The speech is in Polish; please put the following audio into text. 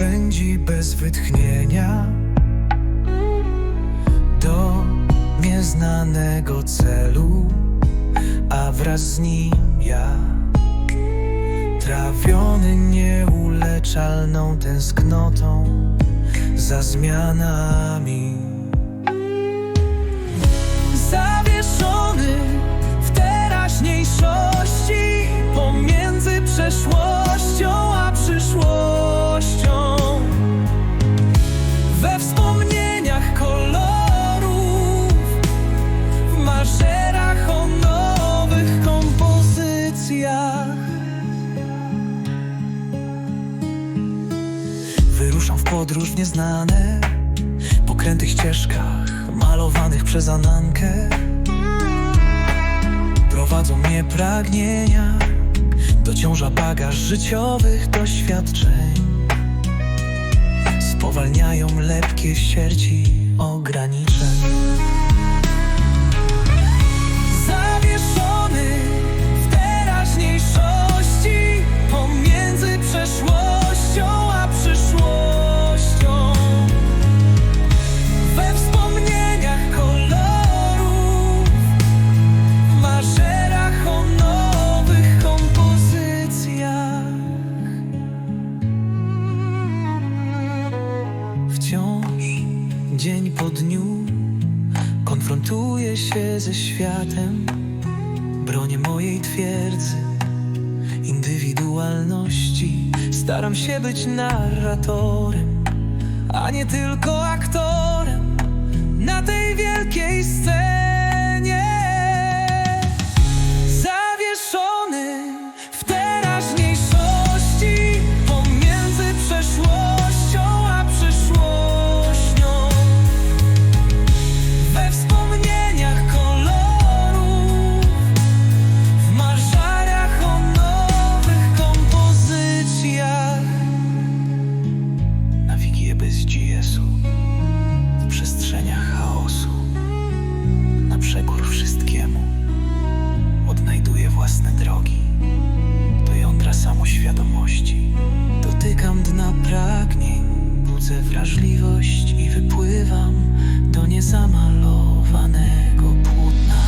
pędzi bez wytchnienia do nieznanego celu, a wraz z nim ja. Trawiony nieuleczalną tęsknotą za zmianami. Kompozycjach. Wyruszam w podróż w nieznane, po krętych ścieżkach malowanych przez Anankę. Prowadzą mnie pragnienia, dociąża bagaż życiowych doświadczeń. Spowalniają lepkie sierci ograniczeń. Dzień po dniu konfrontuję się ze światem, bronię mojej twierdzy, indywidualności. Staram się być narratorem, a nie tylko aktorem na tej wrażliwość i wypływam do niezamalowanego płynąć.